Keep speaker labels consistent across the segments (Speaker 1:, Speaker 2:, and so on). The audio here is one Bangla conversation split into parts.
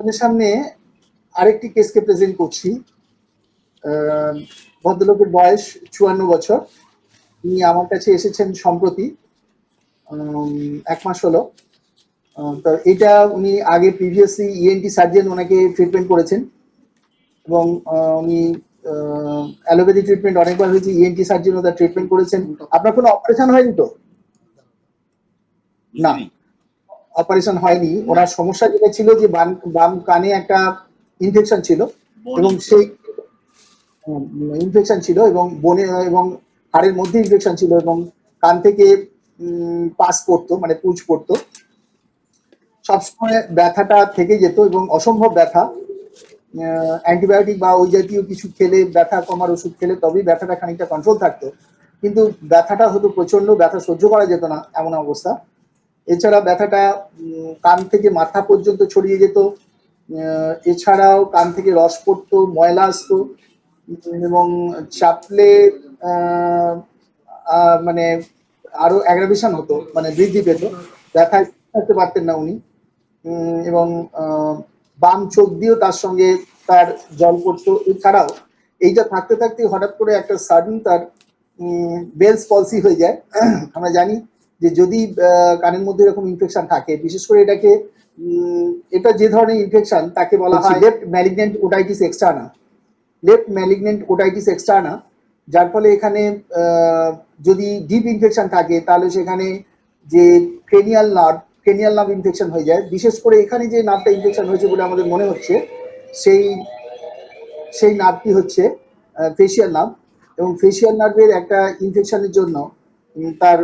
Speaker 1: আপনাদের সামনে আরেকটি কেসকে প্রেজেন্ট করছি। ভদ্রলোকের বয়স চুয়ান্ন বছর। তিনি আমার কাছে এসেছেন সম্প্রতি এক মাস হলো। তো এটা উনি আগে প্রিভিয়াসলি ইএনটি সার্জন ওনাকে ট্রিটমেন্ট করেছেন এবং উনি অ্যালোপ্যাথি ট্রিটমেন্ট অনেকবার হয়েছে ইএনটি সার্জন ওটা ট্রিটমেন্ট করেছেন। আপনার কোনো অপারেশন হয়নি তো? না। অপারেশন হয়নি। ওনার সমস্যা যেটা ছিল যে বাম বাম কানে একটা ইনফেকশন ছিল এবং সেই ইনফেকশন ছিল এবং বনে এবং হাড়ের মধ্যে ইনফেকশন ছিল এবং কান থেকে পাস পড়তো মানে পুজ পড়তো। সবসময় ব্যথাটা থেকে যেত এবং অসম্ভব ব্যথা। অ্যান্টিবায়োটিক বা ওই জাতীয় কিছু খেলে ব্যথা কমার ওষুধ খেলে তবেই ব্যথাটা খানিকটা কন্ট্রোল থাকতো। কিন্তু ব্যথাটা হতো প্রচণ্ড ব্যথা সহ্য করা যেত না এমন অবস্থা। এছাড়া ব্যথাটা কান থেকে মাথা পর্যন্ত ছড়িয়ে যেত এছাড়াও কান থেকে রস পড়তো, ময়লা আসতো এবং চাপলে মানে আরও অ্যাগ্রাভেশন হতো মানে বৃদ্ধি পেত। ব্যথায় থাকতে পারতেন না উনি এবং বাম চোখ দিয়েও তার সঙ্গে তার জল পড়তো। এছাড়াও এইটা থাকতে থাকতে হঠাৎ করে একটা সাডেন তার বেলস পলসি হয়ে যায়। আমরা জানি যে যদি কানের মধ্যে এরকম ইনফেকশন থাকে বিশেষ করে এটাকে এটা যে ধরনের ইনফেকশন তাকে বলা হয় left malignant otitis externa left malignant otitis externa যার ফলে এখানে যদি ডিপ ইনফেকশন থাকে তাহলে সেখানে যে cranial nerve cranial nerve infection হয়ে যায়। বিশেষ করে এখানে যে নার্ভটা ইনফেকশন হয়েছে বলে আমাদের মনে হচ্ছে সেই সেই নার্ভটি হচ্ছে ফেসিয়াল নার্ভ এবং ফেসিয়াল নার্ভের একটা ইনফেকশনের জন্য তার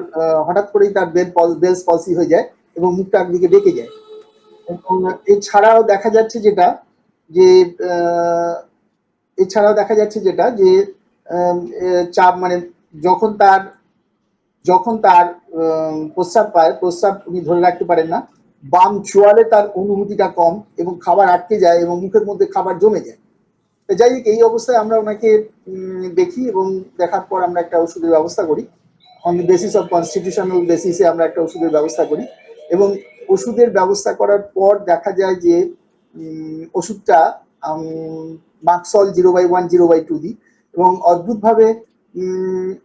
Speaker 1: হঠাৎ করেই তার বেল বেলস পলসি হয়ে যায় এবং মুখটা একদিকে ডেকে যায়। এবং এছাড়াও দেখা যাচ্ছে যেটা যে এছাড়াও দেখা যাচ্ছে যেটা যে চাপ মানে যখন তার যখন তার প্রস্রাব পায়, প্রস্রাব উনি ধরে রাখতে পারেন না, বাম চোয়ালে তার অনুভূতিটা কম এবং খাবার আটকে যায় এবং মুখের মধ্যে খাবার জমে যায়। যাই হোক, এই অবস্থায় আমরা ওনাকে দেখি এবং দেখার পর আমরা একটা ওষুধের ব্যবস্থা করি। On the basis of constitutional বেসিসে আমরা একটা ওষুধের ব্যবস্থা করি। এবং ওষুধের ব্যবস্থা করার পর দেখা যায় যে ওষুধটা মাক্সল zero by one zero by two দিই। এবং অদ্ভুতভাবে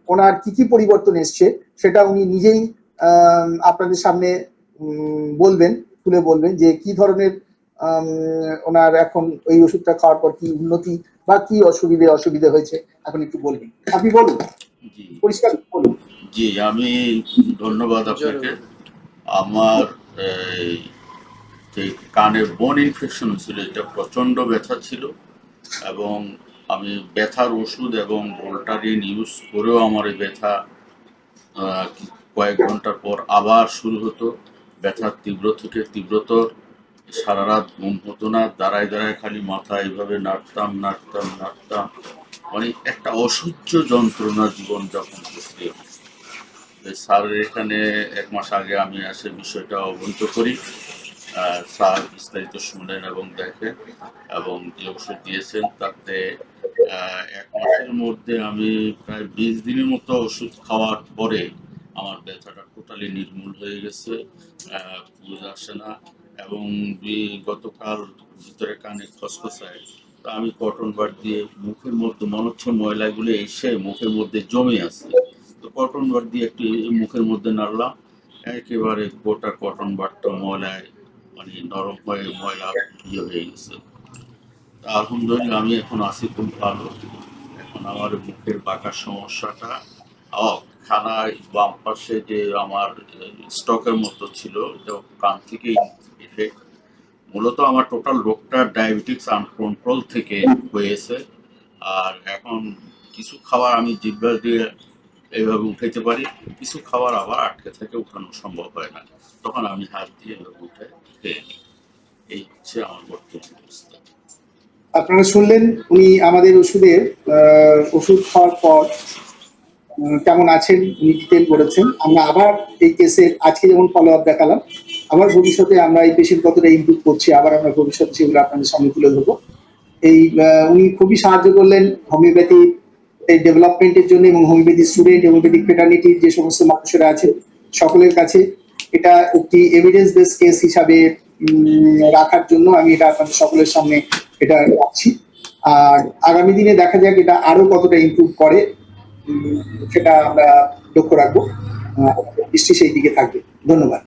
Speaker 1: ওনার কি কি পরিবর্তন এসছে সেটা উনি নিজেই আপনাদের সামনে বলবেন তুলে বলবেন যে কি ধরনের ওনার এখন ওই ওষুধটা খাওয়ার পর কি উন্নতি বা কি অসুবিধে অসুবিধে হয়েছে। এখন একটু বলবেন। আপনি বলুন। পরিষ্কার বলুন।
Speaker 2: জি আমি ধন্যবাদ আপনাকে। আমার এই, যে কানের বোন ইনফেকশন ছিল এটা প্রচণ্ড ব্যথা ছিল এবং আমি ব্যথার ওষুধ এবং ভোল্টারিন ইউজ করেও আমার এই ব্যথা কয়েক ঘণ্টার পর আবার শুরু হতো। ব্যথার তীব্র থেকে তীব্রতর সারা রাত ঘুম হতো না দাঁড়ায় দাঁড়ায় খালি মাথা এইভাবে নাড়তাম নাড়তাম নাড়তাম। মানে একটা অসহ্য যন্ত্রণা জীবন যাপন করতে স্যারের এখানে এক মাস আগে আমি এসে বিষয়টা অবহিত করি। স্যার বিস্তারিত শুনেন এবং দেখেন এবং যে ওষুধ দিয়েছেন, তাতে এক মাসের মধ্যে আমি প্রায় বিশ দিনের মতো ওষুধ খাওয়ার পরে আমার ব্যথাটা টোটালি নির্মূল হয়ে গেছে বুঝ আসে না এবং গতকাল ভিতরে কানে খসখসায় তা আমি কটন বার দিয়ে মুখের মধ্যে মনে হচ্ছে ময়লাগুলো এসে মুখের মধ্যে জমে আছে। তো কটন বার দিয়ে একটু মুখের মধ্যে নাড়লাম একেবারে গোটা কটন বারটা ময়লায় মানে নরম হয়ে ময়লা ইয়ে হয়ে গেছে। আলহামদুলিল্লাহ আমি এখন আছি খুব ভালো। এখন আমার মুখের বাঁকার সমস্যাটা। খানায় বাম পাশে যে আমার স্টকের মতো ছিল কান থেকে এফেক্ট মূলত আমার টোটাল রোগটা ডায়াবেটিক্স আনকন্ট্রোল থেকে হয়েছে। আর এখন কিছু খাবার আমি জিব্বা দিয়ে এইভাবে উঠাইতে পারি। কিছু খাবার আবার আটকে থেকে উঠানো সম্ভব হয় না। তখন আমি হাত দিয়ে এভাবে উঠে খেয়ে নিই। এই হচ্ছে আমার বর্তমান অবস্থা।
Speaker 1: আপনারা শুনলেন উনি আমাদের ওষুধের ওষুধ খাওয়ার পর কেমন আছেন, উনি ডিটেল করেছেন। আমরা আবার এই কেসের আজকে যেমন ফলো আপ দেখালাম, আবার ভবিষ্যতে আমরা এই পেশেন্ট কতটা ইমপ্রুভ করছি, আবার আমরা ভবিষ্যতে সেগুলো আপনাদের সামনে তুলে ধরবো। এই উনি খুবই সাহায্য করলেন হোমিওপ্যাথি এই ডেভেলপমেন্টের জন্য এবং হোমিওপ্যাথি স্টুডেন্ট হোমিওপ্যাথিক ফেটার্নিটির যে সমস্ত মানুষেরা আছে, সকলের কাছে এটা একটি এভিডেন্স বেস কেস হিসাবে রাখার জন্য আমি এটা আপনাদের সকলের সামনে এটা রাখছি। আর আগামী দিনে দেখা যাক এটা আরও কতটা ইমপ্রুভ করে সেটা আমরা লক্ষ্য রাখব। দৃষ্টি সেই দিকে থাকবে। ধন্যবাদ।